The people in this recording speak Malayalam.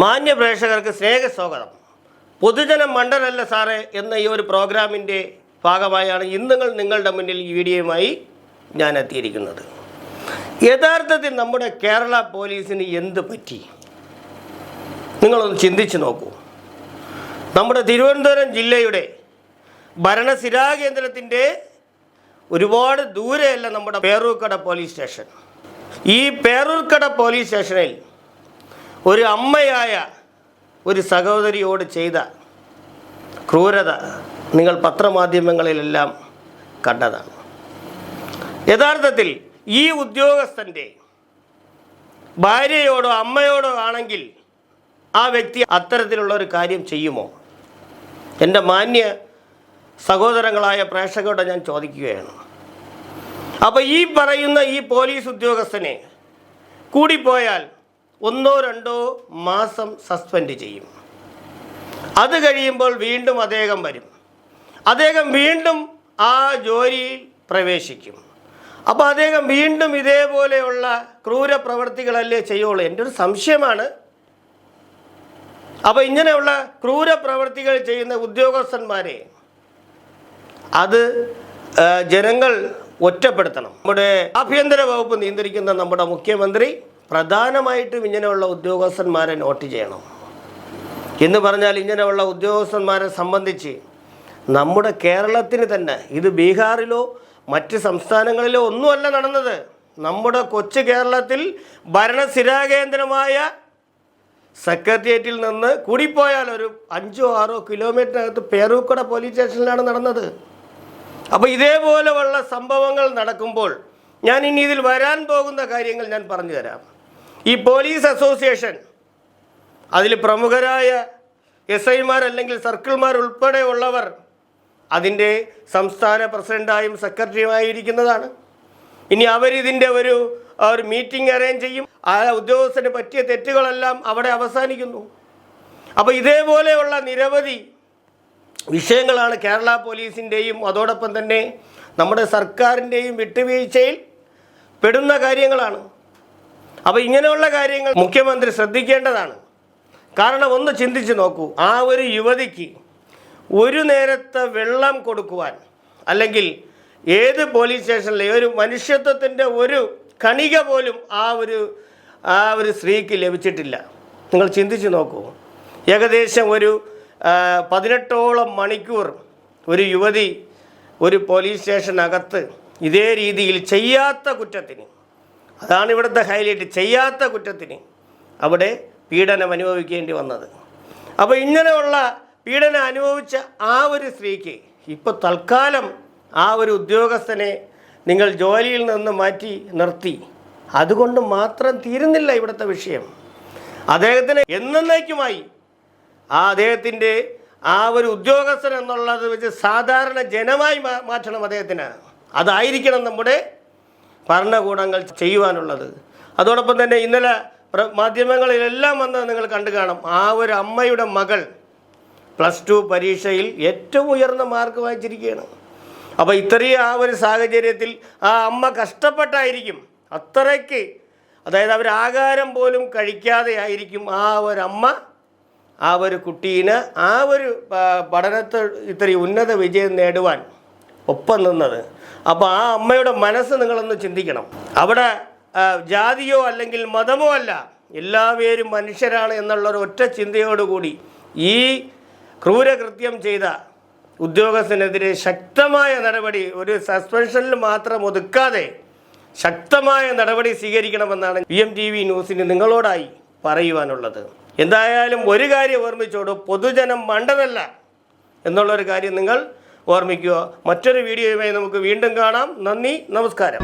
മാന്യ പ്രേക്ഷകർക്ക് സ്നേഹസ്വാഗതം. പൊതുജനം മണ്ഡലല്ല സാറേ എന്ന ഈ ഒരു പ്രോഗ്രാമിന്റെ ഭാഗമായാണ് നിങ്ങൾ നിങ്ങളുടെ മുന്നിൽ ഈ വീഡിയോയുമായി ഞാൻ എത്തിയിരിക്കുന്നത്. യഥാർത്ഥത്തിൽ നമ്മുടെ കേരള പോലീസിന് എന്ത് പറ്റി? നിങ്ങളൊന്ന് ചിന്തിച്ചു നോക്കൂ. നമ്മുടെ തിരുവനന്തപുരം ജില്ലയുടെ ഭരണസിരാ കേന്ദ്രത്തിന്റെ ഒരുപാട് ദൂരെയല്ല നമ്മുടെ പേരൂർക്കട പോലീസ് സ്റ്റേഷൻ. ഈ പേരൂർക്കട പോലീസ് സ്റ്റേഷനിൽ ഒരു അമ്മയായ ഒരു സഹോദരിയോട് ചെയ്ത ക്രൂരത നിങ്ങൾ പത്രമാധ്യമങ്ങളിലെല്ലാം കണ്ടതാണ്. യഥാർത്ഥത്തിൽ ഈ ഉദ്യോഗസ്ഥന്റെ ഭാര്യയോടോ അമ്മയോടോ ആണെങ്കിൽ ആ വ്യക്തി അത്തരത്തിലുള്ള ഒരു കാര്യം ചെയ്യുമോ? എന്റെ മാന്യ സഹോദരങ്ങളായ പ്രേക്ഷകരോട് ഞാൻ ചോദിക്കുകയാണ്. അപ്പോൾ ഈ പറയുന്ന ഈ പോലീസ് ഉദ്യോഗസ്ഥനെ കൂടിപ്പോയാൽ ഒന്നോ രണ്ടോ മാസം സസ്പെൻഡ് ചെയ്യും. അത് കഴിയുമ്പോൾ വീണ്ടും അദ്ദേഹം വരും. അദ്ദേഹം വീണ്ടും ആ ജോലിയിൽ പ്രവേശിക്കും. അപ്പോൾ അദ്ദേഹം വീണ്ടും ഇതേപോലെയുള്ള ക്രൂര പ്രവർത്തികളല്ലേ ചെയ്യുള്ളൂ? എന്റെ ഒരു സംശയമാണ്. അപ്പോൾ ഇങ്ങനെയുള്ള ക്രൂര പ്രവർത്തികൾ ചെയ്യുന്ന ഉദ്യോഗസ്ഥന്മാരെ അത് ജനങ്ങൾ ഒറ്റപ്പെടുത്തണം. നമ്മുടെ ആഭ്യന്തര വകുപ്പ് നിയന്ത്രിക്കുന്ന നമ്മുടെ മുഖ്യമന്ത്രി പ്രധാനമായിട്ടും ഇങ്ങനെയുള്ള ഉദ്യോഗസ്ഥന്മാരെ നോട്ട് ചെയ്യണം. എന്ന് പറഞ്ഞാൽ ഇങ്ങനെയുള്ള ഉദ്യോഗസ്ഥന്മാരെ സംബന്ധിച്ച് നമ്മുടെ കേരളത്തിന് തന്നെ ഇത് ബീഹാറിലോ മറ്റ് സംസ്ഥാനങ്ങളിലോ ഒന്നുമല്ല നടന്നത്. നമ്മുടെ കൊച്ചു കേരളത്തിൽ ഭരണസ്ഥിരാകേന്ദ്രമായ സെക്രട്ടേറിയറ്റിൽ നിന്ന് കൂടിപ്പോയാൽ ഒരു അഞ്ചോ ആറോ കിലോമീറ്ററിനകത്ത് പേരൂക്കട പോലീസ് സ്റ്റേഷനിലാണ് നടന്നത്. അപ്പോൾ ഇതേപോലെയുള്ള സംഭവങ്ങൾ നടക്കുമ്പോൾ ഞാൻ ഇനി ഇതിൽ വരാൻ പോകുന്ന കാര്യങ്ങൾ ഞാൻ പറഞ്ഞു തരാം. ഈ പോലീസ് അസോസിയേഷൻ അതിൽ പ്രമുഖരായ എസ് ഐമാർ അല്ലെങ്കിൽ സർക്കിൾമാർ ഉൾപ്പെടെയുള്ളവർ അതിന്റെ സംസ്ഥാന പ്രസിഡന്റായും സെക്രട്ടറിയുമായിരിക്കുന്നതാണ്. ഇനി അവരിതിന്റെ ഒരു ഒരു മീറ്റിംഗ് അറേഞ്ച് ചെയ്യും. ആ ഉദ്യോഗസ്ഥന് പറ്റിയ തെറ്റുകളെല്ലാം അവിടെ അവസാനിക്കുന്നു. അപ്പോൾ ഇതേപോലെയുള്ള നിരവധി വിഷയങ്ങളാണ് കേരള പോലീസിന്റെയും അതോടൊപ്പം തന്നെ നമ്മുടെ സർക്കാരിന്റെയും വിട്ടുവീഴ്ചയിൽ പെടുന്ന കാര്യങ്ങളാണ്. അപ്പോൾ ഇങ്ങനെയുള്ള കാര്യങ്ങൾ മുഖ്യമന്ത്രി ശ്രദ്ധിക്കേണ്ടതാണ്. കാരണം ഒന്ന് ചിന്തിച്ച് നോക്കൂ. ആ ഒരു യുവതിക്ക് ഒരു നേരത്തെ വെള്ളം കൊടുക്കുവാൻ അല്ലെങ്കിൽ ഏത് പോലീസ് സ്റ്റേഷനിലെ ഒരു മനുഷ്യത്വത്തിന്റെ ഒരു കണിക പോലും ആ ഒരു ആ ഒരു സ്ത്രീക്ക് ലഭിച്ചിട്ടില്ല. നിങ്ങൾ ചിന്തിച്ച് നോക്കൂ. ഏകദേശം ഒരു പതിനെട്ടോളം മണിക്കൂർ ഒരു യുവതി ഒരു പോലീസ് സ്റ്റേഷനകത്ത് ഇതേ രീതിയിൽ ചെയ്യാത്ത കുറ്റത്തിന് അതാണ് ഇവിടുത്തെ ഹൈലൈറ്റ്. ചെയ്യാത്ത കുറ്റത്തിന് അവിടെ പീഡനം അനുഭവിക്കേണ്ടി വന്നത്. അപ്പോൾ ഇങ്ങനെയുള്ള പീഡനം അനുഭവിച്ച ആ ഒരു സ്ത്രീക്ക് ഇപ്പോൾ തൽക്കാലം ആ ഒരു ഉദ്യോഗസ്ഥനെ നിങ്ങൾ ജോലിയിൽ നിന്ന് മാറ്റി നിർത്തി. അതുകൊണ്ട് മാത്രം തീരുന്നില്ല ഇവിടുത്തെ വിഷയം. അദ്ദേഹത്തിന് എന്നേക്കുമായി ആ അദ്ദേഹത്തിന്റെ ആ ഒരു ഉദ്യോഗസ്ഥൻ എന്നുള്ളത് വെച്ച് സാധാരണ ജനമായി മാറ്റണം അദ്ദേഹത്തിന്. അതായിരിക്കണം നമ്മുടെ ഭരണകൂടങ്ങൾ ചെയ്യുവാനുള്ളത്. അതോടൊപ്പം തന്നെ ഇന്നലെ മാധ്യമങ്ങളിലെല്ലാം വന്ന് നിങ്ങൾ കണ്ടു കാണും. ആ ഒരു അമ്മയുടെ മകൾ പ്ലസ് ടു പരീക്ഷയിൽ ഏറ്റവും ഉയർന്ന മാർക്ക് വാങ്ങിച്ചിരിക്കുകയാണ്. അപ്പോൾ ഇത്രയും ആ ഒരു സാഹചര്യത്തിൽ ആ അമ്മ കഷ്ടപ്പെട്ടായിരിക്കും. അത്രയ്ക്ക് അതായത് അവർ ആഹാരം പോലും കഴിക്കാതെ ആയിരിക്കും ആ ഒരമ്മ ആ ഒരു കുട്ടീന് ആ ഒരു പഠനത്തെ ഇത്രയും ഉന്നത വിജയം നേടുവാൻ ഒപ്പം നിന്നത് അപ്പോൾ ആ അമ്മയുടെ മനസ്സ് നിങ്ങളൊന്ന് ചിന്തിക്കണം. അവിടെ ജാതിയോ അല്ലെങ്കിൽ മതമോ അല്ല എല്ലാവരും മനുഷ്യരാണ് എന്നുള്ളൊരു ഒറ്റ ചിന്തയോടുകൂടി ഈ ക്രൂരകൃത്യം ചെയ്ത ഉദ്യോഗസ്ഥനെതിരെ ശക്തമായ നടപടി ഒരു സസ്പെൻഷനിൽ മാത്രം ഒതുക്കാതെ ശക്തമായ നടപടി സ്വീകരിക്കണമെന്നാണ് പി എം ടി വി ന്യൂസിന് നിങ്ങളോടായി പറയുവാനുള്ളത്. എന്തായാലും ഒരു കാര്യം ഓർമ്മിച്ചോടൂ പൊതുജനം മണ്ടനല്ല എന്നുള്ളൊരു കാര്യം നിങ്ങൾ ഓർമ്മിക്കുക. മറ്റൊരു വീഡിയോയുമായി നമുക്ക് വീണ്ടും കാണാം. നന്ദി നമസ്കാരം.